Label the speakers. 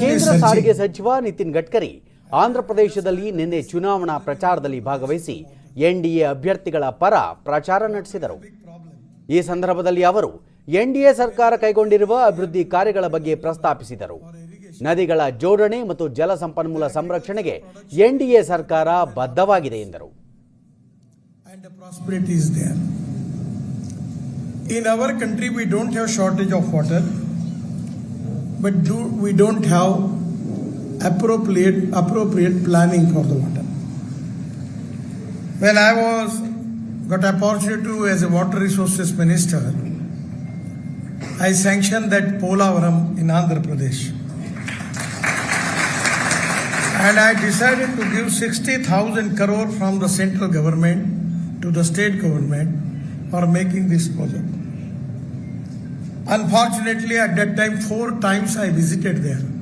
Speaker 1: ಕೇಂದ್ರ ಸಾರಿಗೆ ಸಚಿವ ನಿತಿನ್ ಗಡ್ಕರಿ ಆಂಧ್ರಪ್ರದೇಶದಲ್ಲಿ ನಿನ್ನೆ ಚುನಾವಣಾ ಪ್ರಚಾರದಲ್ಲಿ ಭಾಗವಹಿಸಿ ಎನ್ಡಿಎ ಅಭ್ಯರ್ಥಿಗಳ ಪರ ಪ್ರಚಾರ ನಡೆಸಿದರು. ಈ ಸಂದರ್ಭದಲ್ಲಿ ಅವರು ಎನ್ಡಿಎ ಸರ್ಕಾರ ಕೈಗೊಂಡಿರುವ ಅಭಿವೃದ್ಧಿ ಕಾರ್ಯಗಳ ಬಗ್ಗೆ ಪ್ರಸ್ತಾಪಿಸಿದರು. ನದಿಗಳ ಜೋಡಣೆ ಮತ್ತು ಜಲ ಸಂಪನ್ಮೂಲ ಸಂರಕ್ಷಣೆಗೆ ಎನ್ಡಿಎ ಸರ್ಕಾರ ಬದ್ಧವಾಗಿದೆ ಎಂದರು.
Speaker 2: In our country is there. In our country, we don't have shortage of water, but do, we don't have appropriate, appropriate planning for the water. When I was, got opportunity to as a water resources minister, I sanctioned that Polavaram in Andhra Pradesh. And I decided to give 60,000 crore from the central government to the state government for making this project. Unfortunately, at that time, four times I visited there.